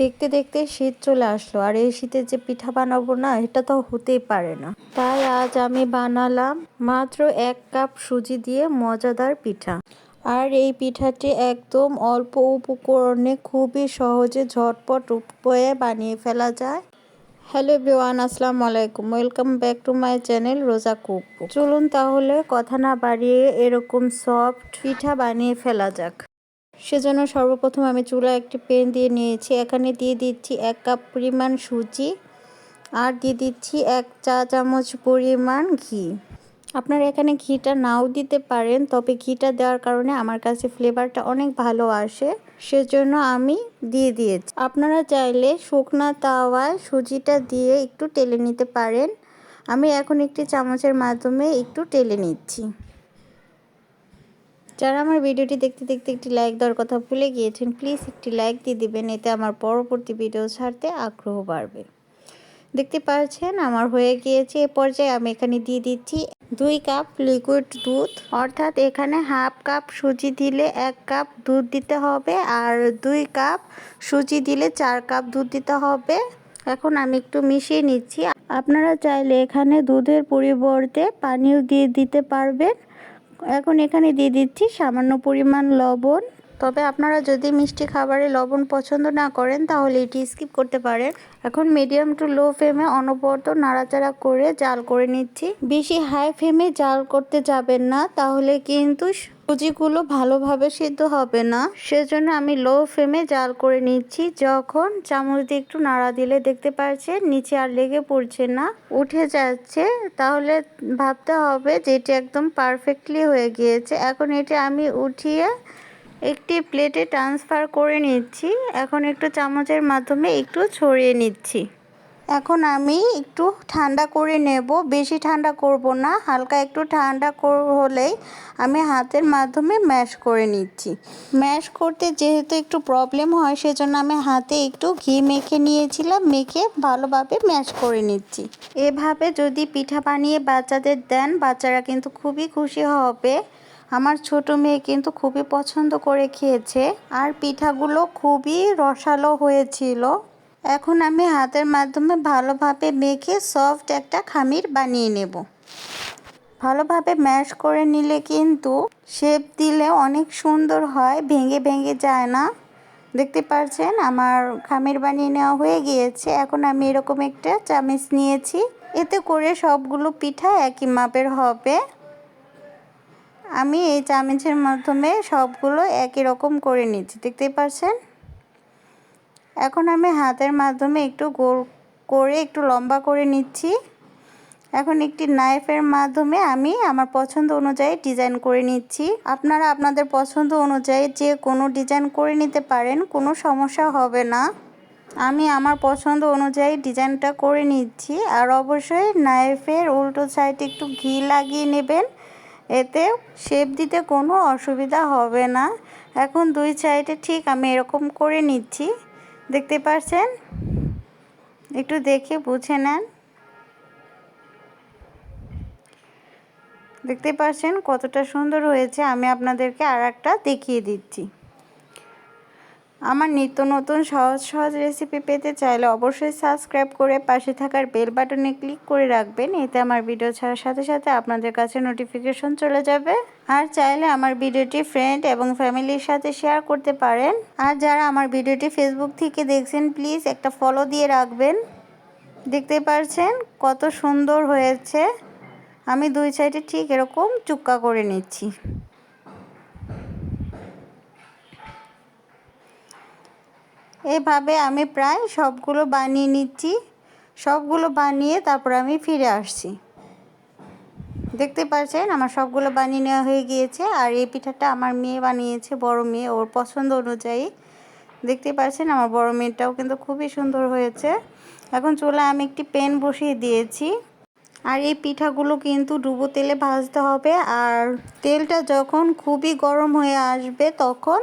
দেখতে দেখতে শীত চলে আসলো। আর এই শীতে যে পিঠা বানাবো না, এটা তো হতেই পারে না। তাই আজ আমি বানালাম মাত্র এক কাপ সুজি দিয়ে মজাদার পিঠা। আর এই পিঠাটি একদম অল্প উপকরণে খুবই সহজে ঝটপট উপায়ে বানিয়ে ফেলা যায়। হ্যালো বিওয়ান আসসালামু আলাইকুম। Welcome back to my channel Roza cook. চলুন তাহলে কথা না বাড়িয়ে এরকম সফট পিঠা বানিয়ে ফেলা যাক। সেজন্য সর্বপ্রথম আমি চুলা একটি পেন দিয়ে নিয়েছি। এখানে দিয়ে দিচ্ছি এক কাপ পরিমাণ সুজি আর দিয়ে দিচ্ছি এক চা চামচ পরিমাণ ঘি। আপনারা এখানে ঘিটা নাও দিতে পারেন, তবে ঘিটা দেওয়ার কারণে আমার কাছে ফ্লেভারটা অনেক ভালো আসে, সেজন্য আমি দিয়ে দিয়েছি। আপনারা চাইলে শুকনা তাওয়ায় সুজিটা দিয়ে একটু টেলে নিতে পারেন। আমি এখন একটি চামচের মাধ্যমে একটু টেলে নিচ্ছি। যারা আমার ভিডিওটি দেখতে দেখতে একটি লাইক দেওয়ার কথা ভুলে গিয়েছেন প্লিজ একটি লাইক দিয়ে দিবেন, এতে আমার পরবর্তী ভিডিও ছাড়তে আগ্রহ বাড়বে। দেখতে পাচ্ছেন, আমার হয়ে গিয়েছে এ পর্যায়ে আমি এখানে দিয়ে দিচ্ছি দুই কাপ লিকুইড দুধ। অর্থাৎ এখানে হাফ কাপ সুজি দিলে এক কাপ দুধ দিতে হবে আর দুই কাপ সুজি দিলে চার কাপ দুধ দিতে হবে। এখন আমি একটু মিশিয়ে নিচ্ছি। আপনারা চাইলে এখানে দুধের পরিবর্তে পানিও দিয়ে দিতে পারবেন। এখন এখানে দিয়ে দিচ্ছি সামান্য পরিমাণ লবণ। তবে আপনারা যদি মিষ্টি খাবারে লবণ পছন্দ না করেন, তাহলে এটি স্কিপ করতে পারেন। এখন মিডিয়াম টু লো ফ্লেমে অনবরত নাড়াচাড়া করে জাল করে নিচ্ছি। বেশি হাই ফ্লেমে জাল করতে যাবেন না, তাহলে কিন্তু সুজিগুলো ভালোভাবে সিদ্ধ হবে না। সেজন্য আমি লো ফ্লেমে জাল করে নিচ্ছি। যখন চামচ দিয়ে একটু নাড়া দিলে দেখতে পাচ্ছেন নিচে আর লেগে পড়ছে না। উঠে যাচ্ছে। তাহলে ভাবতে হবে যে এটি একদম পারফেক্টলি হয়ে গিয়েছে। এখন এটি আমি উঠিয়ে একটি প্লেটে ট্রান্সফার করে নিচ্ছি। এখন একটু চামচের মাধ্যমে একটু ছড়িয়ে নিচ্ছি। এখন আমি একটু ঠান্ডা করে নেব। বেশি ঠান্ডা করব না, হালকা একটু ঠান্ডা হলেই আমি হাতের মাধ্যমে ম্যাশ করে নিচ্ছি। ম্যাশ করতে যেহেতু একটু প্রবলেম হয়, সেজন্য আমি হাতে একটু ঘি মেখে নিয়েছিলাম, মেখে ভালোভাবে ম্যাশ করে নিচ্ছি। এভাবে যদি পিঠা বানিয়ে বাচ্চাদের দেন, বাচ্চারা কিন্তু খুবই খুশি হবে। আমার ছোট মেয়ে কিন্তু খুবই পছন্দ করে খেয়েছে। আর পিঠাগুলো খুবই রসালো হয়েছিল। এখন আমি হাতের মাধ্যমে ভালোভাবে মেখে সফট একটা খামির বানিয়ে নেব। ভালোভাবে ম্যাশ করে নিলে কিন্তু শেপ দিলে অনেক সুন্দর হয়, ভেঙে ভেঙে যায় না। দেখতে পাচ্ছেন আমার খামির বানিয়ে নেওয়া হয়ে গিয়েছে। এখন আমি এরকম একটা চামিচ নিয়েছি। এতে করে সবগুলো পিঠা একই মাপের হবে। আমি এই চামচের মাধ্যমে সবগুলো একই রকম করে নিচ্ছি। দেখতেই পাচ্ছেন এখন আমি হাতের মাধ্যমে একটু গোল করে একটু লম্বা করে নিচ্ছি। এখন একটি নাইফের মাধ্যমে আমি আমার পছন্দ অনুযায়ী ডিজাইন করে নিচ্ছি। আপনারা আপনাদের পছন্দ অনুযায়ী যে কোনো ডিজাইন করে নিতে পারেন, কোনো সমস্যা হবে না। আমি আমার পছন্দ অনুযায়ী ডিজাইনটা করে নিচ্ছি। আর অবশ্যই নাইফের উল্টো সাইডে একটু ঘি লাগিয়ে নেবেন। এতে শেপ দিতে কোনো অসুবিধা হবে না। এখন দুই সাইডে ঠিক আমি এরকম করে নিচ্ছি। দেখতে পারছেন? একটু দেখে বুঝে নেন। দেখতে পাচ্ছেন কতটা সুন্দর হয়েছে? আমি আপনাদেরকে আর একটা দেখিয়ে দিচ্ছি। আমার নিত্য নতুন সহজ সহজ রেসিপি পেতে চাইলে অবশ্যই সাবস্ক্রাইব করে পাশে থাকার বেল বাটনে ক্লিক করে রাখবেন। এতে আমার ভিডিও ছাড়ার সাথে সাথে আপনাদের কাছে নোটিফিকেশন চলে যাবে। আর চাইলে আমার ভিডিওটি ফ্রেন্ড এবং ফ্যামিলির সাথে শেয়ার করতে পারেন। আর যারা আমার ভিডিওটি ফেসবুক থেকে দেখছেন প্লিজ একটা ফলো দিয়ে রাখবেন। দেখতে পারছেন কত সুন্দর হয়েছে। আমি দুই সাইডে ঠিক এরকম চুক্কা করে নিচ্ছি। এভাবে আমি প্রায় সবগুলো বানিয়ে নিচ্ছি। সবগুলো বানিয়ে তারপর আমি ফিরে আসছি। দেখতে পাচ্ছেন, আমার সবগুলো বানিয়ে নেওয়া হয়ে গিয়েছে। আর এই পিঠাটা আমার মেয়ে বানিয়েছে, বড় মেয়ে, ওর পছন্দ অনুযায়ী। দেখতে পাচ্ছেন, আমার বড় মেয়েটাও কিন্তু খুবই সুন্দর হয়েছে। এখন চুলা আমি একটি পেন বসিয়ে দিয়েছি। আর এই পিঠাগুলো কিন্তু ডুবো তেলে ভাজতে হবে। আর তেলটা যখন খুবই গরম হয়ে আসবে, তখন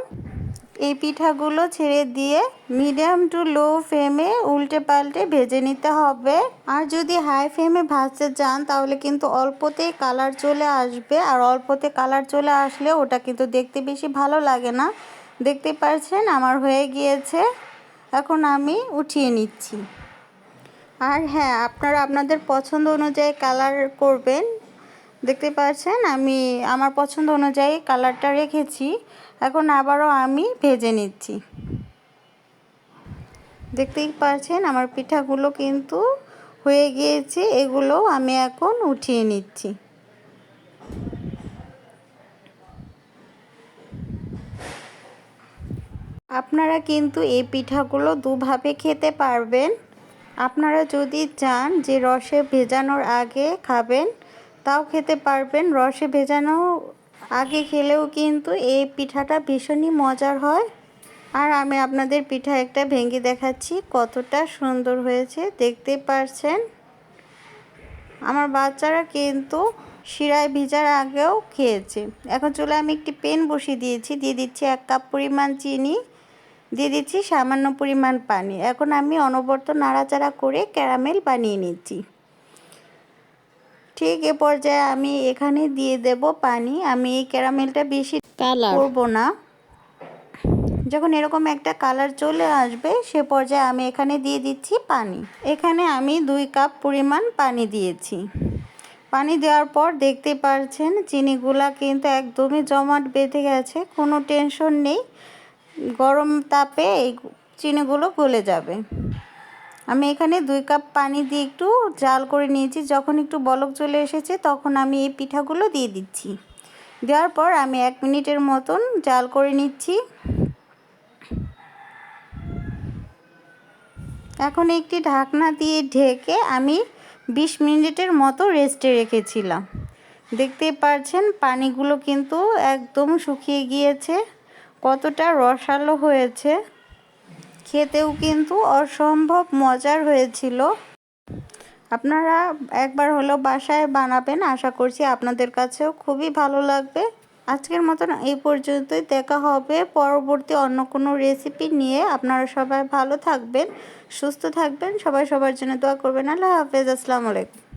এই পিঠাগুলো ছেড়ে দিয়ে মিডিয়াম টু লো ফ্লেমে উল্টে পাল্টে ভেজে নিতে হবে। আর যদি হাই ফ্লেমে ভাজতে যান তাহলে কিন্তু অল্পতেই কালার চলে আসবে। আর অল্পতে কালার চলে আসলে ওটা কিন্তু দেখতে বেশি ভালো লাগে না। দেখতে পাচ্ছেন আমার হয়ে গিয়েছে। এখন আমি উঠিয়ে নিচ্ছি। আর হ্যাঁ আপনারা আপনাদের পছন্দ অনুযায়ী কালার করবেন। দেখতে পাচ্ছেন, আমি আমার পছন্দ অনুযায়ী কালারটা রেখেছি। এখন আবারও আমি ভেজে নিচ্ছি। দেখতেই পাচ্ছেন, আমার পিঠাগুলো কিন্তু হয়ে গিয়েছে, এগুলো আমি এখন উঠিয়ে নিচ্ছি। আপনারা কিন্তু এই পিঠাগুলো দুভাবে খেতে পারবেন। আপনারা যদি চান যে রসে ভেজানোর আগে খাবেন তাও খেতে পারবেন। রসে ভেজানো আগে খেলেও কিন্তু এই পিঠাটা ভীষণই মজার হয়। আর আমি আপনাদের পিঠা একটা ভেঙে দেখাচ্ছি, কতটা সুন্দর হয়েছে, দেখতে পারছেন? আমার বাচ্চারা কিন্তু শিরায় ভিজার আগেও খেয়েছে। এখন চলে আমি একটি পেন বসিয়ে দিয়েছি, দিয়ে দিচ্ছি এক কাপ পরিমাণ চিনি, দিয়ে দিচ্ছি সামান্য পরিমাণ পানি। এখন আমি অনবরত নাড়াচাড়া করে ক্যারামেল বানিয়ে নিচ্ছি। ঠিক এ পর্যায়ে আমি এখানে দিয়ে দেব পানি। আমি এই ক্যারামেলটা বেশি কালার করব না। যখন এরকম একটা কালার চলে আসবে সে পর্যায়ে আমি এখানে দিয়ে দিচ্ছি পানি। এখানে আমি দুই কাপ পরিমাণ পানি দিয়েছি। পানি দেওয়ার পর দেখতে পারছেন চিনিগুলা কিন্তু একদমই জমাট বেঁধে গেছে কোনো টেনশন নেই। গরম তাপে এই চিনিগুলো গলে যাবে। আমি এখানে দুই কাপ পানি দিয়ে একটু জাল করে নিয়েছি। যখন একটু বলক চলে এসেছে, তখন আমি এই পিঠাগুলো দিয়ে দিচ্ছি। দেওয়ার পর আমি এক মিনিটের মতন জাল করে নিচ্ছি। এখন একটি ঢাকনা দিয়ে ঢেকে আমি বিশ মিনিটের মতো রেস্টে রেখেছিলাম। দেখতে পাচ্ছেন পানিগুলো কিন্তু একদম শুকিয়ে গিয়েছে। কতটা রসালো হয়েছে। খেতেও কিন্তু অসম্ভব মজার হয়েছিল। আপনারা একবার হলো বাসায় বানাবেন, আশা করছি আপনাদের কাছেও খুবই ভালো লাগবে। আজকের মতন এই পর্যন্তই। দেখা হবে পরবর্তী অন্য কোনো রেসিপি নিয়ে। আপনারা সবাই ভালো থাকবেন, সুস্থ থাকবেন। সবাই সবার জন্য দোয়া করবেন। আল্লাহ হাফেজ। আসসালামু আলাইকুম।